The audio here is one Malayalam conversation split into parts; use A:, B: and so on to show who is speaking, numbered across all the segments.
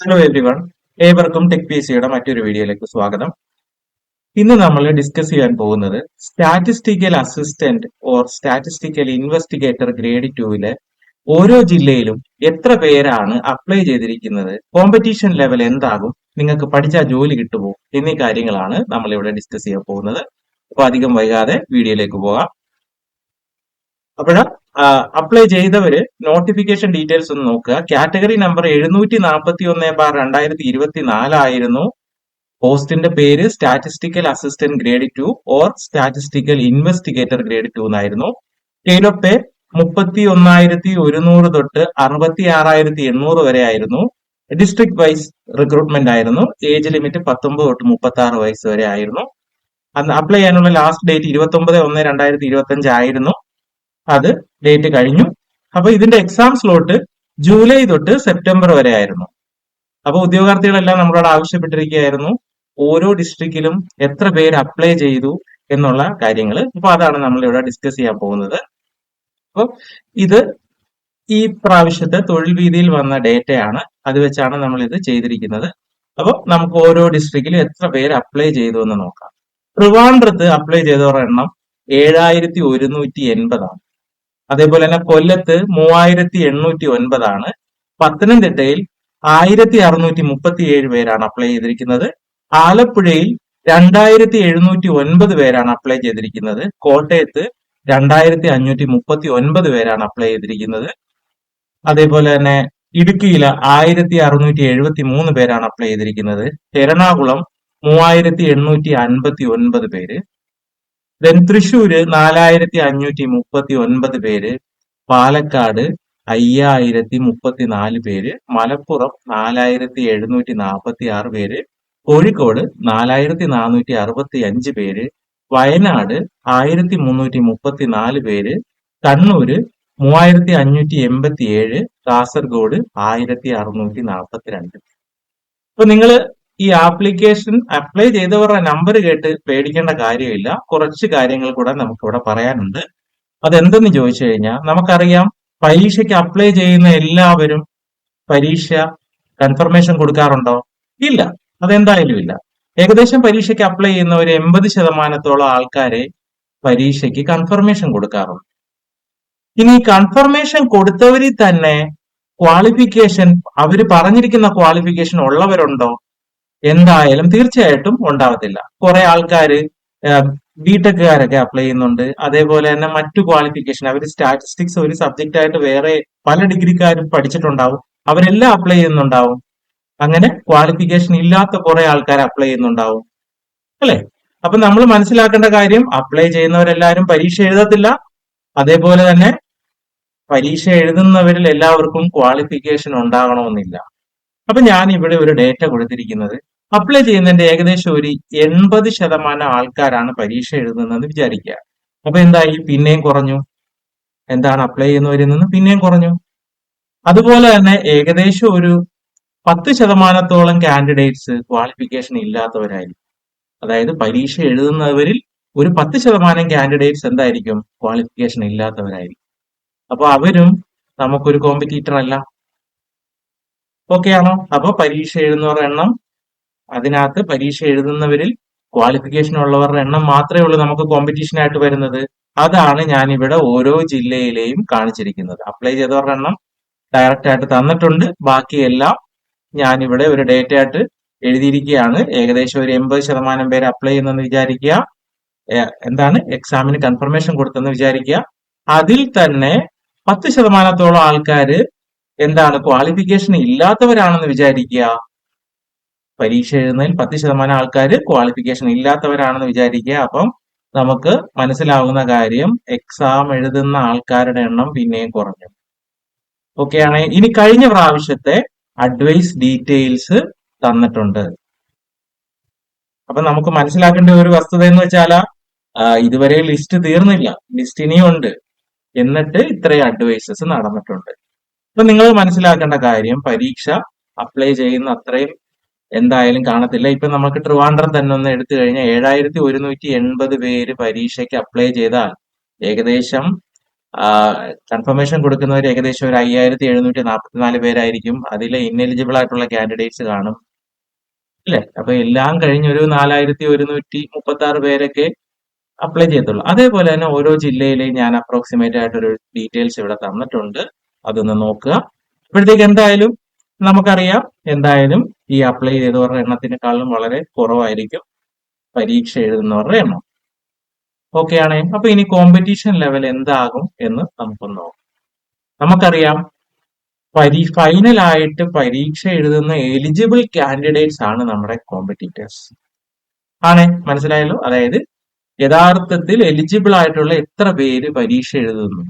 A: ഹലോ എവ്രിവൺ ഏവർക്കും ടെക് പി സിയുടെ മറ്റൊരു വീഡിയോയിലേക്ക് സ്വാഗതം. ഇന്ന് നമ്മൾ ഡിസ്കസ് ചെയ്യാൻ പോകുന്നത് statistical assistant or statistical investigator grade ടുവിലെ ഓരോ ജില്ലയിലും എത്ര പേരാണ് അപ്ലൈ ചെയ്തിരിക്കുന്നത് കോമ്പറ്റീഷൻ ലെവൽ എന്താകും നിങ്ങൾക്ക് പഠിച്ചാൽ ജോലി കിട്ടുമോ എന്നീ കാര്യങ്ങളാണ് നമ്മൾ ഇവിടെ ഡിസ്കസ് ചെയ്യാൻ പോകുന്നത്. അപ്പൊ അധികം വൈകാതെ വീഡിയോയിലേക്ക് പോകാം. അപ്പോഴ അപ്ലൈ ചെയ്തവര് നോട്ടിഫിക്കേഷൻ ഡീറ്റെയിൽസ് ഒന്ന് നോക്കുക. കാറ്റഗറി നമ്പർ എഴുന്നൂറ്റി നാൽപ്പത്തി ഒന്ന് ബാർ രണ്ടായിരത്തി ഇരുപത്തി നാലായിരുന്നു പോസ്റ്റിന്റെ പേര് statistical assistant grade two or statistical investigator grade two എന്നായിരുന്നു. പേ മുപ്പത്തി ഒന്നായിരത്തി ഒരുന്നൂറ് തൊട്ട് അറുപത്തി ആറായിരത്തി എണ്ണൂറ് വരെ ആയിരുന്നു. ഡിസ്ട്രിക്ട് വൈസ് റിക്രൂട്ട്മെന്റ് ആയിരുന്നു. ഏജ് ലിമിറ്റ് പത്തൊമ്പത് തൊട്ട് മുപ്പത്തി ആറ് വയസ്സ് വരെ ആയിരുന്നു. അപ്ലൈ ചെയ്യാനുള്ള ലാസ്റ്റ് ഡേറ്റ് ഇരുപത്തി ഒമ്പത് ഒന്ന് രണ്ടായിരത്തി ഇരുപത്തി അഞ്ച് ആയിരുന്നു. അത് ഡേറ്റ് കഴിഞ്ഞു. അപ്പൊ ഇതിന്റെ എക്സാം സ്ലോട്ട് ജൂലൈ തൊട്ട് സെപ്റ്റംബർ വരെ ആയിരുന്നു. അപ്പൊ ഉദ്യോഗാർത്ഥികളെല്ലാം നമ്മളോട് ആവശ്യപ്പെട്ടിരിക്കുകയായിരുന്നു. ഓരോ ഡിസ്ട്രിക്റ്റിലും എത്ര പേര് അപ്ലൈ ചെയ്തു എന്നുള്ള കാര്യങ്ങൾ അപ്പൊ അതാണ് നമ്മൾ ഇവിടെ ഡിസ്കസ് ചെയ്യാൻ പോകുന്നത്. അപ്പോൾ ഇത് ഈ പ്രാവശ്യത്തെ തൊഴിൽ വീതിയിൽ വന്ന ഡേറ്റയാണ് അത് വെച്ചാണ് നമ്മൾ ഇത് ചെയ്തിരിക്കുന്നത്. അപ്പോൾ നമുക്ക് ഓരോ ഡിസ്ട്രിക്റ്റിലും എത്ര പേര് അപ്ലൈ ചെയ്തു എന്ന് നോക്കാം. ട്രിവാൻഡ്രത്ത് അപ്ലൈ ചെയ്തവരുടെ എണ്ണം ഏഴായിരത്തി ഒരുന്നൂറ്റി എൺപതാണ്. അതേപോലെ തന്നെ കൊല്ലത്ത് മൂവായിരത്തി എണ്ണൂറ്റി ഒൻപതാണ് പത്തനംതിട്ടയിൽ ആയിരത്തി അറുന്നൂറ്റി മുപ്പത്തി ഏഴ് പേരാണ് അപ്ലൈ ചെയ്തിരിക്കുന്നത്. ആലപ്പുഴയിൽ രണ്ടായിരത്തി എഴുന്നൂറ്റി ഒൻപത് പേരാണ് അപ്ലൈ ചെയ്തിരിക്കുന്നത്. കോട്ടയത്ത് രണ്ടായിരത്തി അഞ്ഞൂറ്റി മുപ്പത്തി ഒൻപത് പേരാണ് അപ്ലൈ ചെയ്തിരിക്കുന്നത്. അതേപോലെ തന്നെ ഇടുക്കിയിൽ ആയിരത്തി അറുന്നൂറ്റി എഴുപത്തി മൂന്ന് പേരാണ് അപ്ലൈ ചെയ്തിരിക്കുന്നത്. എറണാകുളം മൂവായിരത്തി എണ്ണൂറ്റി അൻപത്തി ഒൻപത് പേര്. ദെൻ തൃശ്ശൂര് നാലായിരത്തി അഞ്ഞൂറ്റി മുപ്പത്തി ഒൻപത് പേര് പാലക്കാട് അയ്യായിരത്തി മുപ്പത്തിനാല് പേര് മലപ്പുറം നാലായിരത്തി എഴുന്നൂറ്റി നാൽപ്പത്തി ആറ് പേര് കോഴിക്കോട് നാലായിരത്തി നാനൂറ്റി അറുപത്തി അഞ്ച് പേര് വയനാട് ആയിരത്തി മുന്നൂറ്റി മുപ്പത്തിനാല് പേര് കണ്ണൂര് മൂവായിരത്തി അഞ്ഞൂറ്റി എൺപത്തി ഏഴ് കാസർഗോഡ് ആയിരത്തി അറുന്നൂറ്റി നാൽപ്പത്തിരണ്ട് അപ്പൊ നിങ്ങൾ ഈ ആപ്ലിക്കേഷൻ അപ്ലൈ ചെയ്തവരുടെ നമ്പർ കേട്ട് പേടിക്കേണ്ട കാര്യമില്ല. കുറച്ച് കാര്യങ്ങൾ കൂടെ നമുക്ക് ഇവിടെ പറയാനുണ്ട്. അതെന്തെന്ന് ചോദിച്ചു കഴിഞ്ഞാൽ നമുക്കറിയാം പരീക്ഷയ്ക്ക് അപ്ലൈ ചെയ്യുന്ന എല്ലാവരും പരീക്ഷ കൺഫർമേഷൻ കൊടുക്കാറുണ്ടോ? ഇല്ല. അതെന്തായാലും ഇല്ല. ഏകദേശം പരീക്ഷയ്ക്ക് അപ്ലൈ ചെയ്യുന്ന ഒരു എൺപത് ശതമാനത്തോളം ആൾക്കാരെ പരീക്ഷയ്ക്ക് കൺഫർമേഷൻ കൊടുക്കാറുണ്ട്. ഇനി കൺഫർമേഷൻ കൊടുത്തവരിൽ തന്നെ ക്വാളിഫിക്കേഷൻ അവർ പറഞ്ഞിരിക്കുന്ന ക്വാളിഫിക്കേഷൻ ഉള്ളവരുണ്ടോ? എന്തായാലും തീർച്ചയായിട്ടും ഉണ്ടാവത്തില്ല. കുറെ ആൾക്കാര് ബിടെക്കുകാരൊക്കെ അപ്ലൈ ചെയ്യുന്നുണ്ട്. അതേപോലെ തന്നെ മറ്റു ക്വാളിഫിക്കേഷൻ അവർ സ്റ്റാറ്റിസ്റ്റിക്സ് ഒരു സബ്ജക്റ്റ് ആയിട്ട് വേറെ പല ഡിഗ്രിക്കാരും പഠിച്ചിട്ടുണ്ടാവും. അവരെല്ലാം അപ്ലൈ ചെയ്യുന്നുണ്ടാവും. അങ്ങനെ ക്വാളിഫിക്കേഷൻ ഇല്ലാത്ത കുറെ ആൾക്കാർ അപ്ലൈ ചെയ്യുന്നുണ്ടാവും. അല്ലെ? അപ്പൊ നമ്മൾ മനസ്സിലാക്കേണ്ട കാര്യം അപ്ലൈ ചെയ്യുന്നവരെല്ലാരും പരീക്ഷ എഴുതത്തില്ല. അതേപോലെ തന്നെ പരീക്ഷ എഴുതുന്നവരിൽ എല്ലാവർക്കും ക്വാളിഫിക്കേഷൻ ഉണ്ടാകണമെന്നില്ല അപ്പൊ ഞാൻ ഇവിടെ ഒരു ഡേറ്റ കൊടുത്തിരിക്കുന്നത് അപ്ലൈ ചെയ്യുന്നതിന്റെ ഏകദേശം ഒരു എൺപത് ശതമാനം ആൾക്കാരാണ് പരീക്ഷ എഴുതുന്നതെന്ന് വിചാരിക്കുക. അപ്പൊ എന്തായി? പിന്നെയും കുറഞ്ഞു. എന്താണ് അപ്ലൈ ചെയ്യുന്നവരിൽ നിന്ന് പിന്നെയും കുറഞ്ഞു. അതുപോലെ തന്നെ ഏകദേശം ഒരു പത്ത് ശതമാനത്തോളം കാൻഡിഡേറ്റ്സ് ക്വാളിഫിക്കേഷൻ ഇല്ലാത്തവരായിരിക്കും. അതായത് പരീക്ഷ എഴുതുന്നവരിൽ ഒരു പത്ത് ശതമാനം കാൻഡിഡേറ്റ്സ് എന്തായിരിക്കും? ക്വാളിഫിക്കേഷൻ ഇല്ലാത്തവരായിരിക്കും. അപ്പൊ അവരും നമുക്കൊരു കോമ്പറ്റീറ്റർ അല്ല. ഓക്കെ ആണോ അപ്പൊ പരീക്ഷ എഴുതുന്നവരുടെ എണ്ണം അതിനകത്ത് പരീക്ഷ എഴുതുന്നവരിൽ ക്വാളിഫിക്കേഷൻ ഉള്ളവരുടെ എണ്ണം മാത്രമേ ഉള്ളൂ നമുക്ക് കോമ്പറ്റീഷൻ ആയിട്ട് വരുന്നത്. അതാണ് ഞാൻ ഇവിടെ ഓരോ ജില്ലയിലെയും കാണിച്ചിരിക്കുന്നത്. അപ്ലൈ ചെയ്തവരുടെ എണ്ണം ഡയറക്റ്റ് ആയിട്ട് തന്നിട്ടുണ്ട്. ബാക്കിയെല്ലാം ഞാൻ ഇവിടെ ഒരു ഡേറ്റ ആയിട്ട് എഴുതിയിരിക്കുകയാണ്. ഏകദേശം ഒരു എൺപത് ശതമാനം പേര് അപ്ലൈ ചെയ്യുന്നെന്ന് വിചാരിക്കുക. എന്താണ്? എക്സാമിന് കൺഫർമേഷൻ കൊടുത്തെന്ന് വിചാരിക്കുക. അതിൽ തന്നെ പത്ത് ശതമാനത്തോളം ആൾക്കാര് എന്താണ് ക്വാളിഫിക്കേഷൻ ഇല്ലാത്തവരാണെന്ന് വിചാരിക്കുക? പരീക്ഷ എഴുതുന്നതിൽ പത്ത് ശതമാനം ആൾക്കാർ ക്വാളിഫിക്കേഷൻ ഇല്ലാത്തവരാണെന്ന് വിചാരിക്കുക. അപ്പം നമുക്ക് മനസ്സിലാവുന്ന കാര്യം എക്സാം എഴുതുന്ന ആൾക്കാരുടെ എണ്ണം പിന്നെയും കുറഞ്ഞു. ഓക്കെ ആണ്. ഇനി കഴിഞ്ഞ പ്രാവശ്യത്തെ അഡ്വൈസ് ഡീറ്റെയിൽസ് തന്നിട്ടുണ്ട്. അപ്പൊ നമുക്ക് മനസ്സിലാക്കേണ്ട ഒരു വസ്തുത എന്ന് വെച്ചാൽ ഇതുവരെ ലിസ്റ്റ് തീർന്നില്ല. ലിസ്റ്റ് ഇനിയുണ്ട്. എന്നിട്ട് ഇത്രയും അഡ്വൈസസ് നടന്നിട്ടുണ്ട്. അപ്പൊ നിങ്ങൾ മനസ്സിലാക്കേണ്ട കാര്യം പരീക്ഷ അപ്ലൈ ചെയ്യുന്ന അത്രയും എന്തായാലും കാണത്തില്ല. ഇപ്പൊ നമുക്ക് ട്രിവാൻഡ്രം തന്നെ ഒന്ന് എടുത്തു കഴിഞ്ഞാൽ ഏഴായിരത്തി ഒരുന്നൂറ്റി എൺപത് പേര് പരീക്ഷയ്ക്ക് അപ്ലൈ ചെയ്താൽ ഏകദേശം കൺഫർമേഷൻ കൊടുക്കുന്നവർ ഏകദേശം ഒരു അയ്യായിരത്തി എഴുന്നൂറ്റി നാൽപ്പത്തിനാല് പേരായിരിക്കും. അതിൽ ഇന്നെലിജിബിൾ ആയിട്ടുള്ള കാൻഡിഡേറ്റ്സ് കാണും. അല്ലെ? അപ്പൊ എല്ലാം കഴിഞ്ഞ് ഒരു നാലായിരത്തി ഒരുന്നൂറ്റി മുപ്പത്തി ആറ് പേരൊക്കെ അപ്ലൈ ചെയ്യത്തുള്ളൂ. അതേപോലെ തന്നെ ഓരോ ജില്ലയിലെയും ഞാൻ അപ്രോക്സിമേറ്റ് ആയിട്ടൊരു ഡീറ്റെയിൽസ് ഇവിടെ തന്നിട്ടുണ്ട്. അതൊന്ന് നോക്കുക. ഇപ്പോഴത്തേക്ക് എന്തായാലും നമുക്കറിയാം എന്തായാലും ഈ അപ്ലൈ ചെയ്തവരുടെ എണ്ണത്തിനേക്കാളും വളരെ കുറവായിരിക്കും പരീക്ഷ എഴുതുന്നവരുടെ എണ്ണം. ഓക്കെ ആണേ. അപ്പൊ ഇനി കോമ്പറ്റീഷൻ ലെവൽ എന്താകും എന്ന് നമുക്കൊന്ന് നോക്കാം. നമുക്കറിയാം പരീ ഫൈനലായിട്ട് പരീക്ഷ എഴുതുന്ന എലിജിബിൾ കാൻഡിഡേറ്റ്സ് ആണ് നമ്മുടെ കോമ്പറ്റീറ്റേഴ്സ് ആണ്. മനസ്സിലായല്ലോ? അതായത് യഥാർത്ഥത്തിൽ എലിജിബിൾ ആയിട്ടുള്ള എത്ര പേര് പരീക്ഷ എഴുതുന്നു?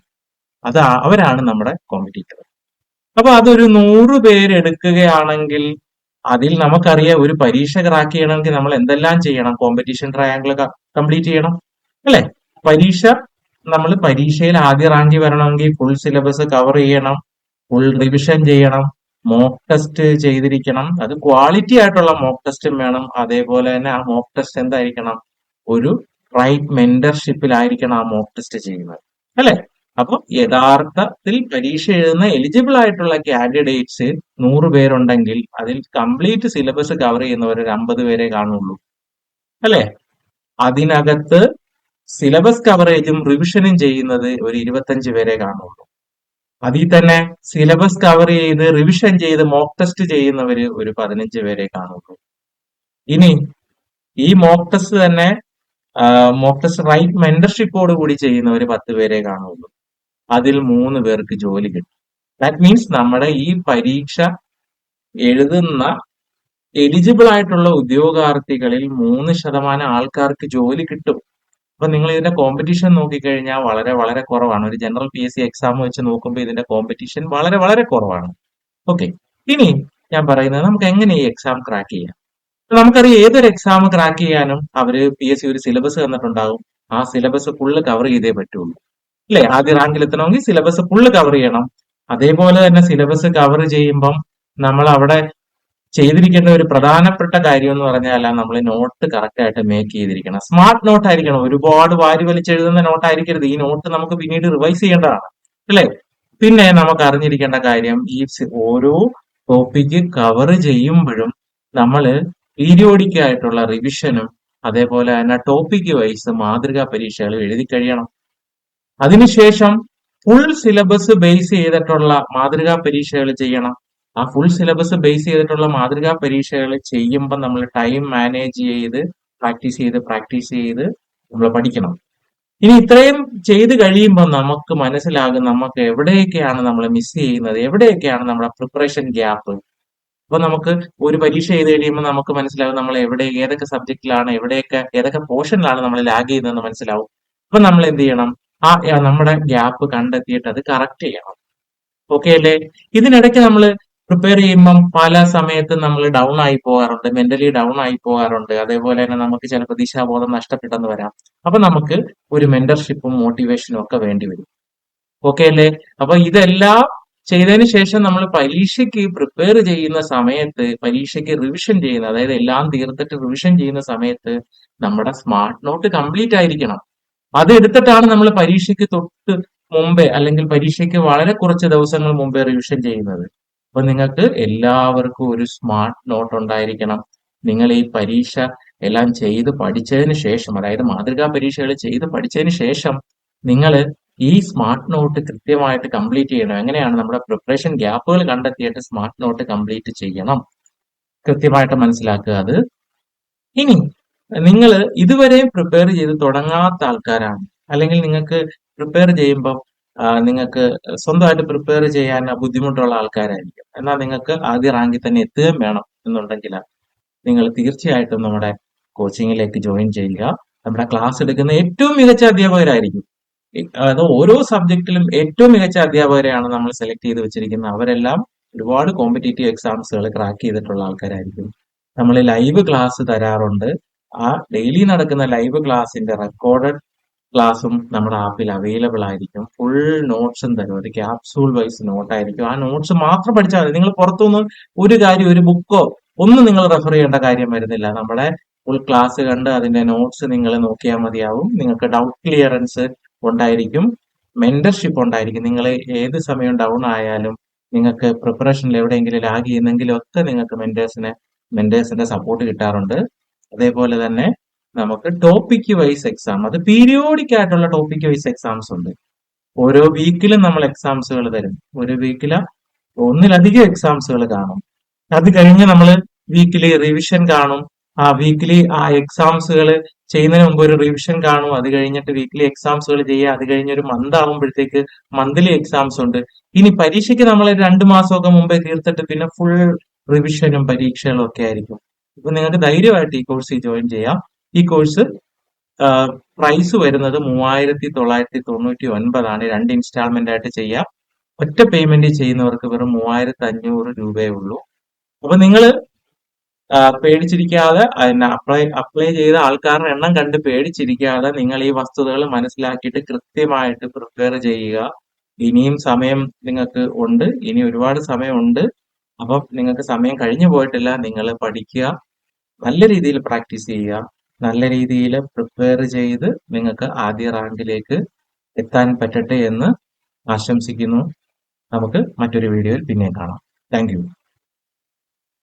A: അത് അവരാണ് നമ്മുടെ കോമ്പറ്റീറ്റർ അപ്പൊ അതൊരു നൂറ് പേര് എടുക്കുകയാണെങ്കിൽ അതിൽ നമുക്കറിയാം ഒരു പരീക്ഷ ക്രാക്ക് ചെയ്യണമെങ്കിൽ നമ്മൾ എന്തെല്ലാം ചെയ്യണം? കോമ്പറ്റീഷൻ ട്രയാങ്കിൾ കംപ്ലീറ്റ് ചെയ്യണം അല്ലെ? പരീക്ഷ നമ്മൾ പരീക്ഷയിൽ ആദ്യ റാങ്കിൽ വരണമെങ്കിൽ ഫുൾ സിലബസ് കവർ ചെയ്യണം ഫുൾ റിവിഷൻ ചെയ്യണം മോക്ക് ടെസ്റ്റ് ചെയ്തിരിക്കണം. അത് ക്വാളിറ്റി ആയിട്ടുള്ള മോക്ക് ടെസ്റ്റും വേണം. അതേപോലെ തന്നെ ആ മോക്ക് ടെസ്റ്റ് എന്തായിരിക്കണം? ഒരു റൈറ്റ് മെന്റർഷിപ്പിലായിരിക്കണം ആ മോക്ക് ടെസ്റ്റ് ചെയ്യുന്നത്. അല്ലെ? അപ്പൊ യഥാർത്ഥത്തിൽ പരീക്ഷ എഴുതുന്ന എലിജിബിൾ ആയിട്ടുള്ള കാൻഡിഡേറ്റ്സ് നൂറ് പേരുണ്ടെങ്കിൽ അതിൽ കംപ്ലീറ്റ് സിലബസ് കവർ ചെയ്യുന്നവർ ഒരു അമ്പത് പേരെ കാണുള്ളൂ. അല്ലെ? അതിനകത്ത് സിലബസ് കവറേജും റിവിഷനും ചെയ്യുന്നത് ഒരു ഇരുപത്തഞ്ച് പേരെ കാണുള്ളൂ. അതിൽ തന്നെ സിലബസ് കവർ ചെയ്ത് റിവിഷൻ ചെയ്ത് മോക്ക് ടെസ്റ്റ് ചെയ്യുന്നവര് ഒരു പതിനഞ്ച് പേരെ കാണുള്ളൂ. ഇനി ഈ മോക്ക് ടെസ്റ്റ് തന്നെ മോക്ക് ടെസ്റ്റ് റൈറ്റ് മെന്റർഷിപ്പോട് കൂടി ചെയ്യുന്നവർ പത്ത് പേരെ കാണുള്ളൂ. അതിൽ മൂന്ന് പേർക്ക് ജോലി കിട്ടും. ദാറ്റ് മീൻസ് നമ്മുടെ ഈ പരീക്ഷ എഴുതുന്ന എലിജിബിൾ ആയിട്ടുള്ള ഉദ്യോഗാർത്ഥികളിൽ മൂന്ന് ശതമാനം ആൾക്കാർക്ക് ജോലി കിട്ടും. അപ്പൊ നിങ്ങൾ ഇതിന്റെ കോമ്പറ്റീഷൻ നോക്കിക്കഴിഞ്ഞാൽ വളരെ വളരെ കുറവാണ്. ഒരു general P S C exam വെച്ച് നോക്കുമ്പോൾ ഇതിന്റെ കോമ്പറ്റീഷൻ വളരെ വളരെ കുറവാണ്. ഓക്കെ ഇനി ഞാൻ പറയുന്നത് നമുക്ക് എങ്ങനെ ഈ എക്സാം ക്രാക്ക് ചെയ്യാം? നമുക്കറിയാം ഏതൊരു എക്സാം ക്രാക്ക് ചെയ്യാനും അവർ പി എസ് സി ഒരു സിലബസ് തന്നിട്ടുണ്ടാകും. ആ സിലബസ് ഫുള്ള് കവർ ചെയ്തേ പറ്റുള്ളൂ. അല്ലെ ആദ്യ റാങ്കിൽ എത്തണമെങ്കിൽ സിലബസ് ഫുള്ള് കവർ ചെയ്യണം. അതേപോലെ തന്നെ സിലബസ് കവർ ചെയ്യുമ്പം നമ്മൾ അവിടെ ചെയ്തിരിക്കേണ്ട ഒരു പ്രധാനപ്പെട്ട കാര്യം എന്ന് പറഞ്ഞാൽ നമ്മൾ നോട്ട് കറക്റ്റ് ആയിട്ട് മേക്ക് ചെയ്തിരിക്കണം. സ്മാർട്ട് നോട്ട് ആയിരിക്കണം. ഒരുപാട് വാരി വലിച്ചെഴുതുന്ന നോട്ട് ആയിരിക്കരുത്. ഈ നോട്ട് നമുക്ക് പിന്നീട് റിവൈസ് ചെയ്യേണ്ടതാണ്. അല്ലെ? പിന്നെ നമുക്ക് അറിഞ്ഞിരിക്കേണ്ട കാര്യം ഈ ഓരോ ടോപ്പിക്ക് കവർ ചെയ്യുമ്പോഴും നമ്മൾ പീരിയോഡിക് ആയിട്ടുള്ള റിവിഷനും അതേപോലെ തന്നെ ടോപ്പിക് വൈസ് മാതൃകാ പരീക്ഷകൾ എഴുതി കഴിയണം. അതിനുശേഷം ഫുൾ സിലബസ് ബേസ് ചെയ്തിട്ടുള്ള മാതൃകാ പരീക്ഷകൾ ചെയ്യണം. ആ ഫുൾ സിലബസ് ബേസ് ചെയ്തിട്ടുള്ള മാതൃകാ പരീക്ഷകൾ ചെയ്യുമ്പോൾ നമ്മൾ ടൈം മാനേജ് ചെയ്ത് പ്രാക്ടീസ് ചെയ്ത് പ്രാക്ടീസ് ചെയ്ത് നമ്മൾ പഠിക്കണം. ഇനി ഇത്രയും ചെയ്ത് കഴിയുമ്പോൾ നമുക്ക് മനസ്സിലാകും നമുക്ക് എവിടെയൊക്കെയാണ് നമ്മൾ മിസ് ചെയ്യുന്നത് എവിടെയൊക്കെയാണ് നമ്മുടെ പ്രിപ്പറേഷൻ ഗ്യാപ്പ് അപ്പൊ നമുക്ക് ഒരു പരീക്ഷ ചെയ്ത് കഴിയുമ്പോൾ നമുക്ക് മനസ്സിലാകും നമ്മൾ എവിടെ ഏതൊക്കെ സബ്ജക്റ്റിലാണ് എവിടെയൊക്കെ ഏതൊക്കെ പോർഷനിലാണ് നമ്മൾ ലാഗ് ചെയ്യുന്നതെന്ന് മനസ്സിലാവും. അപ്പൊ നമ്മൾ എന്ത് ചെയ്യണം? ആ നമ്മുടെ ഗ്യാപ്പ് കണ്ടെത്തിയിട്ട് അത് കറക്റ്റ് ചെയ്യണം. ഓക്കെ അല്ലേ? ഇതിനിടയ്ക്ക് നമ്മൾ പ്രിപ്പയർ ചെയ്യുമ്പം പല സമയത്ത് നമ്മൾ ഡൗൺ ആയി പോകാറുണ്ട് മെന്റലി ഡൗൺ ആയി പോകാറുണ്ട്. അതേപോലെ തന്നെ നമുക്ക് ചിലപ്പോൾ ദിശാബോധം നഷ്ടപ്പെട്ടെന്ന് വരാം. അപ്പൊ നമുക്ക് ഒരു മെന്റർഷിപ്പും മോട്ടിവേഷനും ഒക്കെ വേണ്ടി വരും. ഓക്കെ അല്ലേ? അപ്പൊ ഇതെല്ലാം ചെയ്തതിന് ശേഷം നമ്മൾ പരീക്ഷയ്ക്ക് പ്രിപ്പയർ ചെയ്യുന്ന സമയത്ത് പരീക്ഷയ്ക്ക് റിവിഷൻ ചെയ്യുന്ന അതായത് എല്ലാം തീർത്തിട്ട് റിവിഷൻ ചെയ്യുന്ന സമയത്ത് നമ്മുടെ സ്മാർട്ട് നോട്ട് കംപ്ലീറ്റ് ആയിരിക്കണം. അത് എടുത്തിട്ടാണ് നമ്മൾ പരീക്ഷയ്ക്ക് തൊട്ട് മുമ്പേ അല്ലെങ്കിൽ പരീക്ഷയ്ക്ക് വളരെ കുറച്ച് ദിവസങ്ങൾ മുമ്പേ റിവിഷൻ ചെയ്യുന്നത്. അപ്പൊ നിങ്ങൾക്ക് എല്ലാവർക്കും ഒരു സ്മാർട്ട് നോട്ട് ഉണ്ടായിരിക്കണം. നിങ്ങൾ ഈ പരീക്ഷ എല്ലാം ചെയ്ത് പഠിച്ചതിന് ശേഷം അതായത് മാതൃകാ പരീക്ഷകൾ ചെയ്ത് പഠിച്ചതിന് ശേഷം നിങ്ങൾ ഈ സ്മാർട്ട് നോട്ട് കൃത്യമായിട്ട് കംപ്ലീറ്റ് ചെയ്യണം. എങ്ങനെയാണ് നമ്മുടെ പ്രിപ്പറേഷൻ ഗ്യാപ്പുകൾ കണ്ടെത്തിയിട്ട് സ്മാർട്ട് നോട്ട് കംപ്ലീറ്റ് ചെയ്യണം? കൃത്യമായിട്ട് മനസ്സിലാക്കുക അത്. ഇനി നിങ്ങൾ ഇതുവരെയും പ്രിപ്പയർ ചെയ്ത് തുടങ്ങാത്ത ആൾക്കാരാണ്. അല്ലെങ്കിൽ നിങ്ങൾക്ക് പ്രിപ്പയർ ചെയ്യുമ്പം നിങ്ങൾക്ക് സ്വന്തമായിട്ട് പ്രിപ്പയർ ചെയ്യാൻ ബുദ്ധിമുട്ടുള്ള ആൾക്കാരായിരിക്കും. എന്നാൽ നിങ്ങൾക്ക് ആദ്യ റാങ്കിൽ തന്നെ എത്തുകയും വേണം എന്നുണ്ടെങ്കിൽ നിങ്ങൾ തീർച്ചയായിട്ടും നമ്മുടെ കോച്ചിങ്ങിലേക്ക് ജോയിൻ ചെയ്യുക. നമ്മുടെ ക്ലാസ് എടുക്കുന്ന ഏറ്റവും മികച്ച അധ്യാപകരായിരിക്കും. അത് ഓരോ സബ്ജക്റ്റിലും ഏറ്റവും മികച്ച അധ്യാപകരെയാണ് നമ്മൾ സെലക്ട് ചെയ്ത് വെച്ചിരിക്കുന്നത്. അവരെല്ലാം ഒരുപാട് കോമ്പറ്റേറ്റീവ് എക്സാംസുകൾ ക്രാക്ക് ചെയ്തിട്ടുള്ള ആൾക്കാരായിരിക്കും. നമ്മൾ ലൈവ് ക്ലാസ് തരാറുണ്ട്. ആ ഡെയിലി നടക്കുന്ന ലൈവ് ക്ലാസിന്റെ റെക്കോർഡഡ് ക്ലാസ്സും നമ്മുടെ ആപ്പിൽ അവൈലബിൾ ആയിരിക്കും. ഫുൾ നോട്ട്സും തരും. ഒരു ക്യാപ്സൂൾ വൈസ് നോട്ട് ആയിരിക്കും. ആ നോട്ട്സ് മാത്രം പഠിച്ചാൽ മതി. നിങ്ങൾ പുറത്തുനിന്ന് ഒരു കാര്യം ഒരു ബുക്കോ ഒന്നും നിങ്ങൾ റെഫർ ചെയ്യേണ്ട കാര്യം വരുന്നില്ല. നമ്മുടെ ഫുൾ ക്ലാസ് കണ്ട് അതിന്റെ നോട്ട്സ് നിങ്ങൾ നോക്കിയാൽ മതിയാവും. നിങ്ങൾക്ക് ഡൗട്ട് ക്ലിയറൻസ് ഉണ്ടായിരിക്കും. മെന്റർഷിപ്പ് ഉണ്ടായിരിക്കും. നിങ്ങൾ ഏത് സമയം ഡൗൺ ആയാലും നിങ്ങൾക്ക് പ്രിപ്പറേഷനിൽ എവിടെയെങ്കിലും ലാഗ് ചെയ്യുന്നെങ്കിലും ഒക്കെ നിങ്ങൾക്ക് മെന്റേഴ്സിനെ മെന്റേഴ്സിന്റെ സപ്പോർട്ട് കിട്ടാറുണ്ട്. അതേപോലെ തന്നെ നമുക്ക് ടോപ്പിക് വൈസ് എക്സാം അത് പീരിയോഡിക് ആയിട്ടുള്ള ടോപ്പിക് വൈസ് എക്സാംസ് ഉണ്ട്. ഓരോ വീക്കിലും നമ്മൾ എക്സാംസുകൾ തരും. ഒരു വീക്കിൽ ഒന്നിലധികം എക്സാംസുകൾ കാണും. അത് കഴിഞ്ഞ് നമ്മൾ വീക്കിലി റിവിഷൻ കാണും. ആ വീക്കിലി ആ എക്സാംസുകൾ ചെയ്യുന്നതിന് മുമ്പ് ഒരു റിവിഷൻ കാണും. അത് കഴിഞ്ഞിട്ട് വീക്കിലി എക്സാംസുകൾ ചെയ്യുക. അത് കഴിഞ്ഞ് ഒരു മന്ത് ആകുമ്പോഴത്തേക്ക് മന്ത്ലി എക്സാംസ് ഉണ്ട്. ഇനി പരീക്ഷയ്ക്ക് നമ്മൾ രണ്ട് മാസമൊക്കെ മുമ്പേ തീർത്തിട്ട് പിന്നെ ഫുൾ റിവിഷനും പരീക്ഷകളും ഒക്കെ ആയിരിക്കും. ഇപ്പൊ നിങ്ങൾക്ക് ധൈര്യമായിട്ട് ഈ കോഴ്സ് ജോയിൻ ചെയ്യാം. ഈ കോഴ്സ് പ്രൈസ് വരുന്നത് മൂവായിരത്തി തൊള്ളായിരത്തി തൊണ്ണൂറ്റി ഒൻപതാണ് രണ്ട് ഇൻസ്റ്റാൾമെന്റ് ആയിട്ട് ചെയ്യാം. ഒറ്റ പേയ്മെന്റ് ചെയ്യുന്നവർക്ക് വെറും മൂവായിരത്തി അഞ്ഞൂറ് രൂപയേ ഉള്ളൂ. അപ്പൊ നിങ്ങൾ പേടിച്ചിരിക്കാതെ അപ്ലൈ അപ്ലൈ ചെയ്ത ആൾക്കാരുടെ എണ്ണം കണ്ട് പേടിച്ചിരിക്കാതെ നിങ്ങൾ ഈ വസ്തുതകൾ മനസ്സിലാക്കിയിട്ട് കൃത്യമായിട്ട് പ്രിപ്പയർ ചെയ്യുക. ഇനിയും സമയം നിങ്ങൾക്ക് ഉണ്ട്. ഇനി ഒരുപാട് സമയമുണ്ട്. അപ്പം നിങ്ങൾക്ക് സമയം കഴിഞ്ഞു പോയിട്ടില്ല. നിങ്ങൾ പഠിക്കുക. നല്ല രീതിയിൽ പ്രാക്ടീസ് ചെയ്യുക നല്ല രീതിയിൽ പ്രിപ്പയർ ചെയ്ത് നിങ്ങൾക്ക് ആദ്യ റാങ്കിലേക്ക് എത്താൻ പറ്റട്ടെ എന്ന് ആശംസിക്കുന്നു. നമുക്ക് മറ്റൊരു വീഡിയോയിൽ പിന്നെയും കാണാം. താങ്ക്